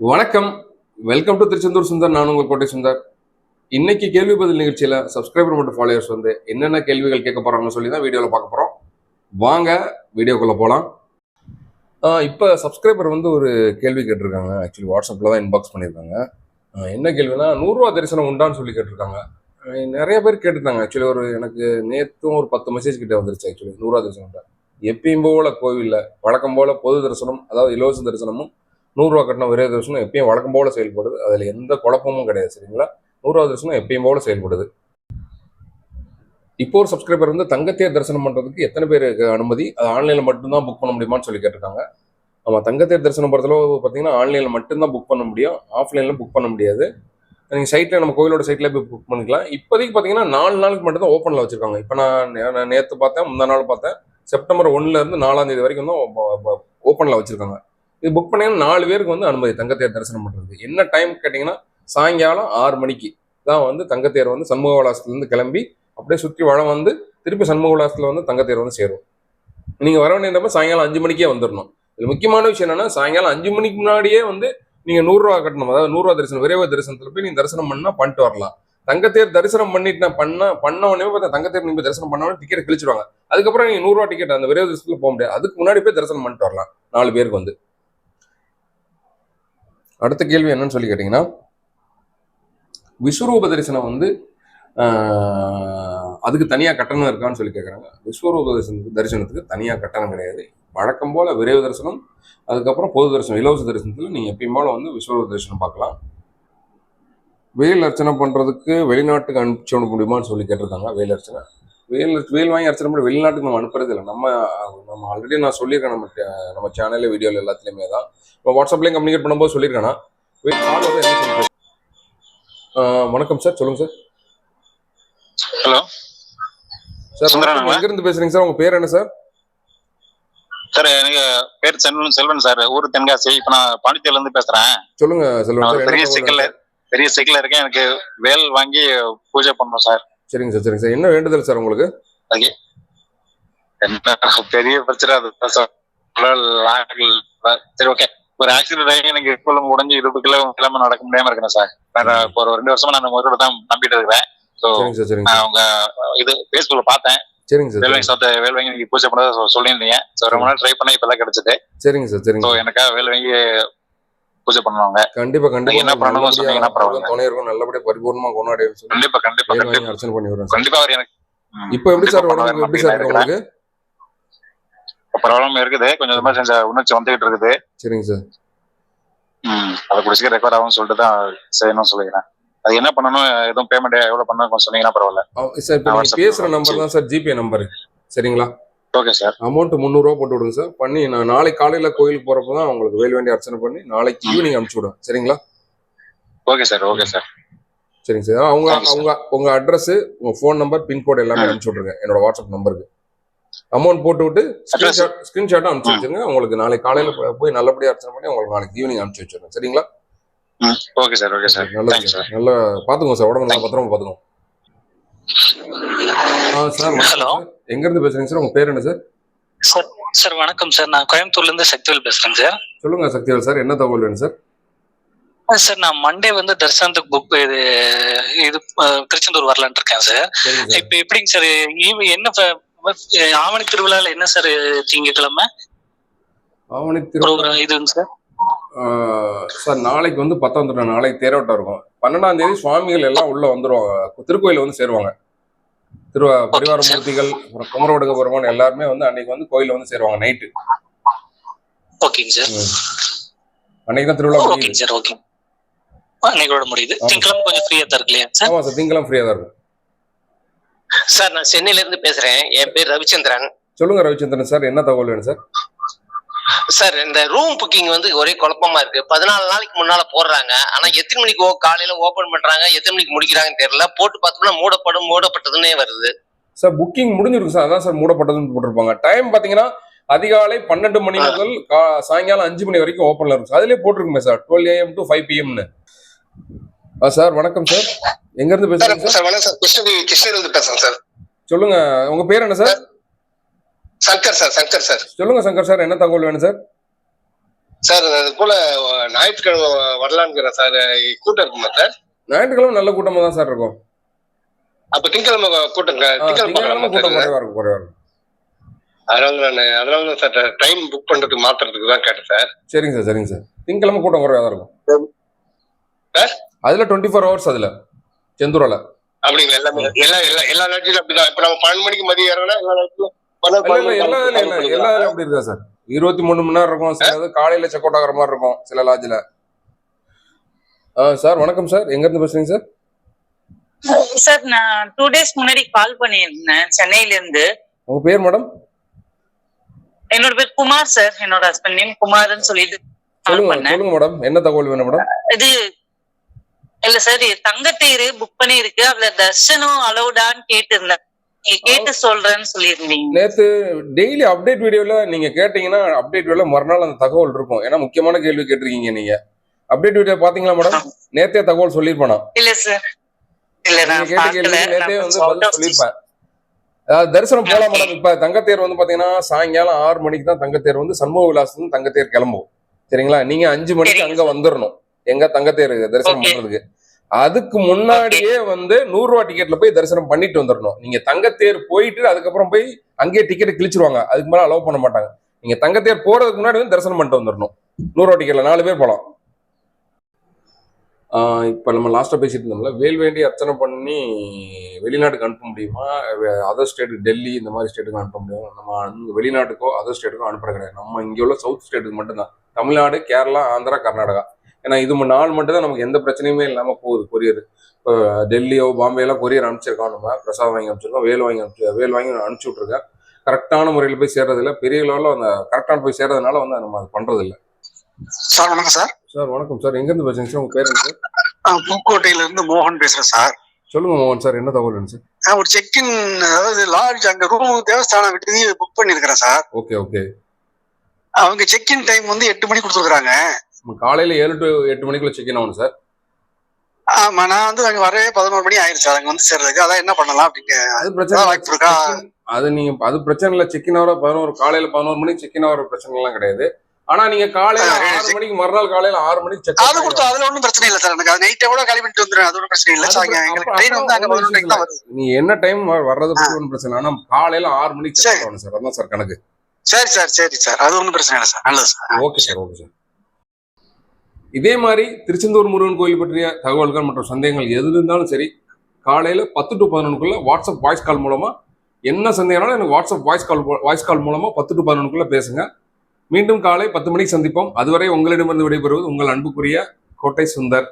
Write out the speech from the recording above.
வணக்கம். Welcome to Tiruchendur Sundar நான் உங்கள் கோட்டை சுந்தர். இன்னைக்கு கேள்வி பதில் நிகழ்ச்சியில் சப்ஸ்கிரைபர் மற்றும் ஃபாலோயர்ஸ் வந்து என்னென்ன கேள்விகள் கேட்க போறாங்கன்னு சொல்லி தான் வீடியோவில் பார்க்க போகிறோம் வாங்க வீடியோக்குள்ளே போகலாம் இப்போ சப்ஸ்கிரைபர் வந்து ஒரு கேள்வி கேட்டிருக்காங்க. ஆக்சுவலி வாட்ஸ்அப்பில் தான் இன்பாக்ஸ் பண்ணியிருக்காங்க. என்ன கேள்வினா நூறுரூவா தரிசனம் உண்டான்னு சொல்லி கேட்டிருக்காங்க. நிறைய பேர் கேட்டிருந்தாங்க. ஆக்சுவலி ஒரு எனக்கு நேற்றும் ஒரு பத்து மெசேஜ் கிட்டே வந்துருச்சு ஆக்சுவலி நூறுரூவா தரிசனம் எப்பயும் போல கோவிலில் வழக்கம் போல பொது தரிசனம் அதாவது இலவச தரிசனமும் நூறுரூவா கட்டின ஒரே தரிசனம் எப்பயும் வழக்கம் போல் செயல்படுது. அதில் எந்த குழப்பமும் கிடையாது சரிங்களா? நூறுரூவா தரிசனம் எப்பயும் போல செயல்படுது. இப்போ ஒரு சப்ஸ்கிரைபர் வந்து தங்கத்தேர் தரிசனம் பண்ணுறதுக்கு எத்தனை பேருக்கு அனுமதி? அது ஆன்லைனில் மட்டும்தான் புக் பண்ண முடியுமான்னு சொல்லி கேட்டிருக்காங்க. ஆமாம் தங்கத்தேர் தரிசனம் பொறுத்தளவு பார்த்தீங்கன்னா ஆன்லைனில் மட்டும்தான் புக் பண்ண முடியும். ஆஃப்லைனில் புக் பண்ண முடியாது. நீங்கள் சைட்டில் நம்ம கோயிலோட சைட்டில் போய் புக் பண்ணிக்கலாம். இப்போதைக்கு பார்த்தீங்கன்னா நாலு நாளுக்கு மட்டும்தான் ஓப்பனில் வச்சுருக்காங்க. இப்போ நான் நான் நேற்று பார்த்தேன் முந்தா நாள் பார்த்தேன். செப்டம்பர் ஒன்னுலேருந்து நாலாம் தேதி வரைக்கும் தான் ஓப்பனில் வச்சுருக்காங்க. இது புக் பண்ணீங்கன்னா நாலு பேருக்கு வந்து அனுமதி தங்கத்தேர் தரிசனம் பண்ணுறது என்ன டைம் கேட்டிங்கன்னா சாயங்காலம் ஆறு மணிக்கு தான் வந்து தங்கத்தேர் வந்து சண்முக விலாசத்துலேருந்து கிளம்பி அப்படியே சுற்றி வளம் வந்து திருப்பி சண்முக விலாசத்தில் வந்து தங்கத்தேர் வந்து சேரும். நீங்கள் வர வேண்டியப்ப சாயங்காலம் அஞ்சு மணிக்கே வந்துடணும் இது முக்கியமான விஷயம் என்னென்னா சாயங்காலம் அஞ்சு மணிக்கு முன்னாடியே வந்து நீங்கள் நூறுரூவா கட்டணும். அதாவது நூறுரூவா தரிசனம் விரைவு தரிசனத்தில் போய் நீங்கள் தரிசனம் பண்ணால் பண்ணிட்டு வரலாம். தங்கத்தேர் தரிசனம் பண்ணிட்டு பண்ண பண்ண உடனே பார்த்தா தங்கத்தேர் நீங்கள் தரிசனம் பண்ண உடனே டிக்கெட் கிழிச்சிடுவாங்க அதுக்கப்புறம் நீங்கள் நூறுரூவா டிக்கெட் அந்த விரைவு தரிசனத்தில் போக முடியாது. அதுக்கு முன்னாடி போய் தரிசனம் பண்ணிட்டு வரலாம் நாலு பேருக்கு வந்து. அடுத்த கேள்வி என்னன்னு சொல்லி கேட்டிங்கன்னா விஸ்வரூப தரிசனம் வந்து ஆஹ், அதுக்கு தனியாக கட்டணம் இருக்கான்னு சொல்லி கேட்குறாங்க விஸ்வரூப தரிசனத்துக்கு தரிசனத்துக்கு தனியாக கட்டணம் கிடையாது. வழக்கம் போல் விரைவு தரிசனம் அதுக்கப்புறம் பொது தரிசனம் இலவச தரிசனத்தில் நீங்கள் எப்பயும் வந்து விஸ்வரூப தரிசனம் பார்க்கலாம். வெயில் அர்ச்சனை பண்ணுறதுக்கு வெளிநாட்டுக்கு அனுப்பிச்சு விட முடியுமான்னு சொல்லி கேட்டிருக்காங்க வெயில் அர்ச்சனை. வேல் வேல் வாங்கி அர்ச்சனை பண்ணி வெளிநாட்டுக்கு நம்ம அனுப்புறது இல்லை. நம்ம நம்ம ஆல்ரெடி நான் சொல்லியிருக்கேன் நம்ம நம்ம சேனல்ல வீடியோவில் எல்லாத்துலேயுமே தான். இப்போ வாட்ஸ்அப்லேயும் கம்யூனிகேட் பண்ணும்போது சொல்லியிருக்கேனா வே- கால் வந்து என்ன சொல்லுங்க வணக்கம் சார் சொல்லுங்க சார் ஹலோ சார். எங்கிருந்து பேசுறீங்க சார் உங்க பேர் என்ன சார் சார் எனக்கு பேர் செல்வன் செல்வன் சார் ஊர் தென்காசி. இப்ப நான் பாண்டிச்சேரில இருந்து பேசுறேன். சொல்லுங்க செல்வன் பெரிய வேணும் பெரிய சிக்கல்ல இருக்கேன். எனக்கு வேல் வாங்கி பூஜை பண்ணணும் சார்? சரிங்க சார் சரிங்க சார். என்ன வேண்டுதல் சார் உங்களுக்கு? பெரிய பிரச்சனை அது சார். சரி ஓகே. ஒரு ஆக்சிடென்ட் ஆகி எனக்கு உடஞ்சி இடுப்புக்குள்ள கிளம்ப நடக்க முடியாம இருக்கேன் சார். நான் இப்போ ஒரு ரெண்டு வருஷமா நான் முதல்ல தான் நம்பிட்டு இருக்கிறேன். So sir sir. அவங்க இது ஃபேஸ்புக்ல பார்த்தேன். சரிங்க சார் வேல் சரிங்க வாங்கி சாப்பிட்ட வேல் வாங்கி நீங்க பூஜை பண்ணதை சொல்லியிருந்தீங்க. ஸோ ரொம்ப நாள் ட்ரை பண்ண இப்பதான் கிடைச்சது. சரிங்க சார் சரிங்க ஸோ சார். எனக்காக வேல் வாங்கி பூஜை பண்ணுவாங்க. கண்டிப்பா கண்டிப்பா. என்ன நல்லபடியா சொன்னீங்கன்னா பரவாயில்ல. துணை இருக்கும் நல்லபடியா பரிபூர்ணமா கொண்டாடி சொல்லி கண்டிப்பா கண்டிப்பா கண்டிப்பா. அர்ச்சனை பண்ணி விடுறேன் கண்டிப்பா அவர் எனக்கு இப்போ எப்படி சார் உடம்புக்கு எப்படி சார் உங்களுக்கு? பரவாயில்லாம இருக்குது. கொஞ்சம் கொஞ்சமா செஞ்ச உணர்ச்சி வந்துகிட்டு இருக்குது. சரிங்க சார். ம், அதை குடிச்சிக்க ரெக்கார்ட் ஆகும்னு சொல்லிட்டு தான் செய்யணும்னு சொல்லிக்கிறேன். அது என்ன பண்ணணும்? எதுவும் பேமெண்ட் எவ்வளவு பண்ணணும் சொன்னீங்கன்னா பரவாயில்ல. சார் பேசுற நம்பர் தான் சார் ஜிபே நம்பர் சரிங்களா? ஓகே சார் அமௌண்ட் முந்நூறுரூவா போட்டு விடுங்க சார் பண்ணி நான் நாளைக்கு காலையில கோயிலுக்கு போறப்போ தான் உங்களுக்கு வேல் வேண்டி அர்ச்சனை பண்ணி நாளைக்கு ஈவினிங் அனுப்பிச்சு விடுவேன். சரிங்களா? ஓகே சார் ஓகே சார் சரிங்க சார் அவங்க. அவங்க உங்க அட்ரஸ் உங்க ஃபோன் நம்பர் பின்கோடு எல்லாமே ம். அனுப்பிச்சு விட்ருங்க என்னோட வாட்ஸ்அப் நம்பருக்கு அமௌண்ட் போட்டு விட்டு ஸ்கிரீன்ஷாட் ஸ்கிரீன்ஷாட்டும் அனுப்பிச்சு. வச்சிருங்க. உங்களுக்கு நாளைக்கு காலையில போய் நல்லபடியா அர்ச்சனை பண்ணி உங்களுக்கு நாளைக்கு ஈவினிங் அனுப்பிச்சு வச்சிருங்க சரிங்களா? Okay sir okay sir thank you sir நல்லா பாத்துக்கோங்க சார் உடம்பு நல்லா. பத்திரமா பாத்துக்கோங்க. ஆ சார் வணக்கம் Hello. சார் எங்க இருந்து பேசுறீங்க சார்? உங்க பேர் என்ன சார்? சார் சார் வணக்கம் சார். நான் கோயம்புத்தூர்ல இருந்து சக்திவேல் பேசுறேன் சார். சொல்லுங்க சக்திவேல் சார் என்ன தகவல் வேணும் சார்? சார் நான் மண்டே வந்து தரிசனத்துக்கு புக் இது இது திருச்செந்தூர் வரலான்னு இருக்கேன் சார். இப்ப எப்படிங்க சார் என்ன ஆவணி திருவிழால என்ன சார் திங்கக்கிழமை ஆவணி திரு ப்ரோக்ராம் இதுங்க சார். சார் நாளைக்கு வந்து பத்தாம் தேதி நாளைக்கு தேரோட்டம் இருக்கும். பன்னெண்டாம் தேதி சுவாமிகள் எல்லாம் உள்ள வந்துருவாங்க. திருக்கோயில வந்து சேருவாங்க. திரு பரிவார. மூர்த்திகள் அப்புறம் குமரவடுக பெருமான் எல்லாருமே வந்து அன்னைக்கு வந்து கோயில்ல வந்து சேருவாங்க நைட்டு. ஓகேங்க சார். அன்னைக்கு தான் திருவிழா ஓகேங்க சார் ஓகே. அன்னைக்கோட முடியுது. திங்கக்கிழமை கொஞ்சம் ஃப்ரீயா தான் இருக்கு இல்லையா சார்? ஆமா சார் திங்கெல்லாம் ஃப்ரீயா தான் இருக்கும். சார் நான் சென்னையில இருந்து பேசுறேன். என் பேர் ரவிச்சந்திரன். சொல்லுங்க ரவிச்சந்திரன் சார் என்ன தகவல் வேணும் சார்? சார் இந்த ரூம் புக்கிங் வந்து ஒரே குழப்பமா இருக்கு. பதினாலு நாளைக்கு முன்னால போடுறாங்க. ஆனா எத்தனை மணிக்கு காலையில ஓபன் பண்றாங்க எத்தனை மணிக்கு முடிக்கிறாங்கன்னு தெரியல. போட்டு பார்த்தோம்னா மூடப்படும் மூடப்பட்டதுன்னே வருது. சார் புக்கிங் முடிஞ்சிருக்கு சார். அதான் சார் மூடப்பட்டதுன்னு போட்டிருப்பாங்க. டைம் பாத்தீங்கன்னா அதிகாலை பன்னெண்டு மணி முதல் சாயங்காலம் அஞ்சு மணி வரைக்கும் ஓப்பன்ல இருக்கும் அதுலயே போட்டிருக்குமே sir. Twelve AM to five பிஎம்னு sir வணக்கம் சார். எங்க இருந்து பேசுறீங்க சார் கிருஷ்ணகிரி கிருஷ்ணகிரி இருந்து பேசுறேன் சார். சொல்லுங்க. உங்க பேர் என்ன sir? Shankar sir Shankar sir. சொல்லுங்க சங்கர் சார் என்ன தகவல் வேணும் சார்? சார் அது போல ஞாயிற்றுக்கிழமை வரலான்ங்கிறேன் சார் கூட்டம் இருக்குமா சார்? ஞாயிற்றுக்கிழமை நல்ல கூட்டமா தான் சார் இருக்கும். அப்ப திங்கக்கிழமை கூட்டம் திங்கக்கிழமை கூட்டம் குறைவா இருக்கும் குறைவா இருக்கும். அதனால நான் அதனால தான் சார் டைம் புக் பண்றதுக்கு மாத்துறதுக்கு தான் கேட்டேன் சார். சரிங்க சார் சரிங்க சார். திங்கக்கிழமை கூட்டம் குறைவா தான் இருக்கும். சார்? அதுல டுவெண்ட்டி ஃபோர் ஹவர்ஸ் அதுல செந்தூரால. அப்படிங்களா எல்லாமே எல்லா எல்லா எல்லா நேரத்திலும் அப்படிதான். இப்ப நம்ம பன்னெண்டு மணிக்கு மதியம் இறங்கினா எல்லா இல்ல இல்ல எல்லா இதுல இல்ல எல்லா இதுலயும் அப்படி இருக்கா சார்? இருபத்தி மூணு மணி நேரம் இருக்கும் சில இது காலையில செக் அவுட் ஆகிற மாதிரி இருக்கும் சில லாட்ஜில் ஆ சார் வணக்கம் சார். எங்க இருந்து பேசுறீங்க சார்? சார் நான் டூ டேஸ் முன்னாடி கால் பண்ணியிருந்தேன் சென்னையில இருந்து உங்க பேர் மேடம் என்னோட பேர் குமார் சார். என்னோட ஹஸ்பண்ட் நேம் குமார்னு சொல்லிட்டு கால் சொல்லுங்க பண்ணேன். சொல்லுங்க மேடம் என்ன தகவல் வேணும் மேடம் இது இல்ல சார் தங்கத்தேரு புக் பண்ணிருக்கு அதுல தர்ஷனம் அலௌடான்னு கேட்டிருந்தேன். நீங்க கேட்டு சொல்றேன்னு சொல்லியிருந்தீங்க. நேத்து டெய்லி அப்டேட் வீடியோல நீங்க கேட்டீங்கன்னா அப்டேட் வீடியோல மறுநாள் அந்த தகவல் இருக்கும். ஏன்னா முக்கியமான கேள்வி கேட்டிருக்கீங்க நீங்க. அப்டேட் வீடியோ பாத்தீங்களா மேடம் நேத்தே தகவல் இல்ல சார் இல்ல நான் கேள்விக்கு நேத்தே வந்து பதில் அதாவது தரிசனம் போலாம் மேடம் இப்ப தங்கத்தேர் வந்து பாத்தீங்கன்னா சாயங்காலம் ஆறு மணிக்கு தான் தங்கத்தேர் வந்து சண்முக விலாசம் தங்கத்தேர் கிளம்பும். சரிங்களா? நீங்க அஞ்சு மணிக்கு அங்க வந்துடணும் எங்க தங்கத்தேர் தரிசனம். பண்றதுக்கு. அதுக்கு முன்னாடியே வந்து நூறு ரூபா டிக்கெட்ல போய் தரிசனம் பண்ணிட்டு வந்துடணும் நீங்க தங்கத்தேர் போயிட்டு அதுக்கப்புறம் போய் அங்கேயே டிக்கெட் கிழிச்சிருவாங்க. அதுக்கு மேல அலோவ் பண்ண மாட்டாங்க. நீங்க தங்கத்தேர் போறதுக்கு முன்னாடி வந்து தரிசனம் பண்ணிட்டு வந்துடணும் நூறு ரூபா டிக்கெட்ல நாலு பேர் போலாம். ஆஹ் இப்ப நம்ம லாஸ்டா பேசிட்டு இருந்தோம்ல வேல்வேண்டி அர்ச்சனை பண்ணி வெளிநாட்டுக்கு அனுப்ப முடியுமா? அதர் ஸ்டேட்டுக்கு டெல்லி இந்த மாதிரி ஸ்டேட்டுக்கு அனுப்ப முடியும்? நம்ம வெளிநாட்டுக்கோ அதர் ஸ்டேட்டுக்கோ அனுப்புற கிடையாது. நம்ம இங்க உள்ள சவுத் ஸ்டேட்டுக்கு மட்டும்தான். தமிழ்நாடு கேரளா ஆந்திரா கர்நாடகா. ஏன்னா இது நாள் மட்டும் தான் நமக்கு எந்த பிரச்சனையுமே இல்லாம போகுது கொரியர். இப்போ டெல்லியோ பாம்பேலாம் கொரியர் அனுப்பிச்சிருக்கோம் நம்ம பிரசாதம் வாங்கி அனுப்பிச்சிருக்கோம் வேல் வாங்கி அனுப்பிச்சு வேல் வாங்கி அனுப்பிச்சு விட்ருக்கேன் கரெக்டான முறையில் போய் சேர்றதில்ல. பெரிய லெவலில் அந்த கரெக்டான போய் சேர்றதுனால வந்து நம்ம அது பண்றதில்ல. சார் வணக்கம் சார். சார் வணக்கம் சார். எங்கேருந்து பேசுறீங்க சார்? உங்க பேர் என்ன புதுக்கோட்டையில இருந்து மோகன் பேசுறேன் சார். சொல்லுங்க மோகன் சார் என்ன தகவல் சார்? ஒரு செக்இன் அதாவது லாட்ஜ் அங்க ரூம் தேவஸ்தானம் விட்டு புக் பண்ணிருக்கிறேன் சார். Okay okay. அவங்க செக்இன் டைம் வந்து எட்டு மணி கொடுத்துருக்காங்க காலையில ஏழு டு எட்டு மணிக்குள்ள செக் இன் ஆகணும் சார் ஆமா நான் வந்து அங்க வரவே பதினோரு மணி ஆயிருச்சு. அங்க வந்து சேர்றதுக்கு. அதான் என்ன பண்ணலாம் அப்படின்னு அது பிரச்சனை வாய்ப்பு இருக்கா? அது நீங்க அது பிரச்சனை இல்லை. செக் இன் ஆகிற பதினோரு காலையில பதினோரு மணிக்கு செக் இன் ஆகிற பிரச்சனை எல்லாம் கிடையாது. ஆனா நீங்க காலையில ஆறு மணிக்கு மறுநாள் காலையில ஆறு மணிக்கு செக் அது கொடுத்தா அதுல ஒன்றும் பிரச்சனை இல்லை சார் எனக்கு அது நைட்டே கூட கிளம்பி பண்ணிட்டு வந்துடும் அது ஒன்றும் பிரச்சனை இல்லை. சார் எங்களுக்கு ட்ரெயின் வந்து அங்க பதினொன்று மணிக்கு தான் வருது. நீ என்ன டைம் வர்றது ஒன்றும் பிரச்சனை ஆனா காலையில ஆறு மணிக்கு செக். ஆகணும் சார் அதான் சார் கணக்கு. சரி சார் சரி சார் அது ஒன்றும் பிரச்சனை இல்லை சார் நல்லது sir okay sir okay sir இதே மாதிரி திருச்செந்தூர் முருகன் கோயில் பற்றிய தகவல்கள் மற்றும் சந்தேகங்கள் எது இருந்தாலும் சரி காலையில் பத்து டு பதினொன்றுக்குள்ள வாட்ஸ்அப் வாய்ஸ் கால் மூலமாக என்ன சந்தேகம்னாலும் எனக்கு WhatsApp voice call voice call மூலமாக பத்து டு பதினொன்றுக்குள்ள பேசுங்க. மீண்டும் காலை பத்து மணிக்கு சந்திப்போம். அதுவரை உங்களிடமிருந்து விடைபெறுவது உங்கள் அன்புக்குரிய கோட்டை சுந்தர்.